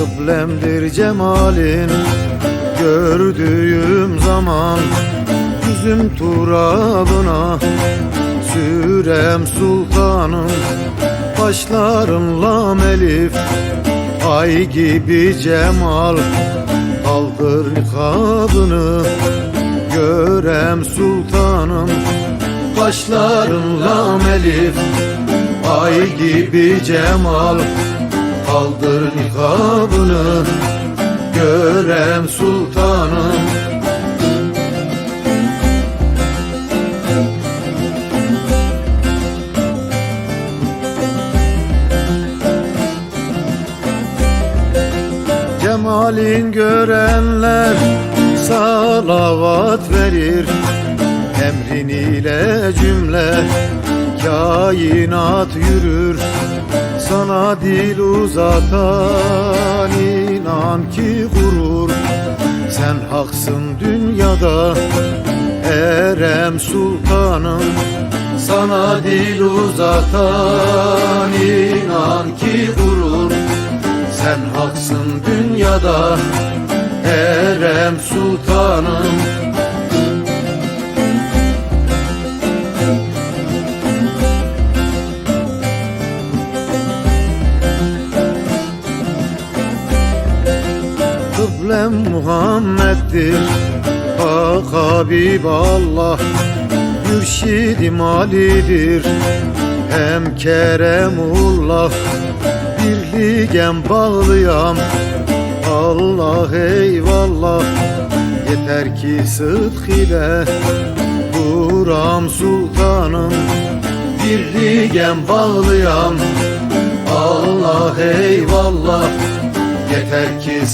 Kıblemdir cemalin Gördüğüm zaman Yüzüm turabına Sürem sultanım Başlarım elif Ay gibi cemal Kaldır nikabını Görem sultanım Başlarım elif Ay gibi cemal Kaldır nikabını Görem sultanım Cemalin görenler salavat verir Emrin ile cümle kainat yürür Sana dil uzatan inan ki gurur. Sen haksın dünyada Erem sultanım. Sana dil uzatan inan ki gurur. Sen haksın dünyada Erem sultanım Kıblem Muhammed'dir. Hak Habib Allah Mürşidim Ali'dir Hem Keremullah Birliğem bağlıyam Allah eyvallah. Yeter ki sıdk ile Duram sultanım Birliğem bağlıyam Allah eyvallah. Yeter ki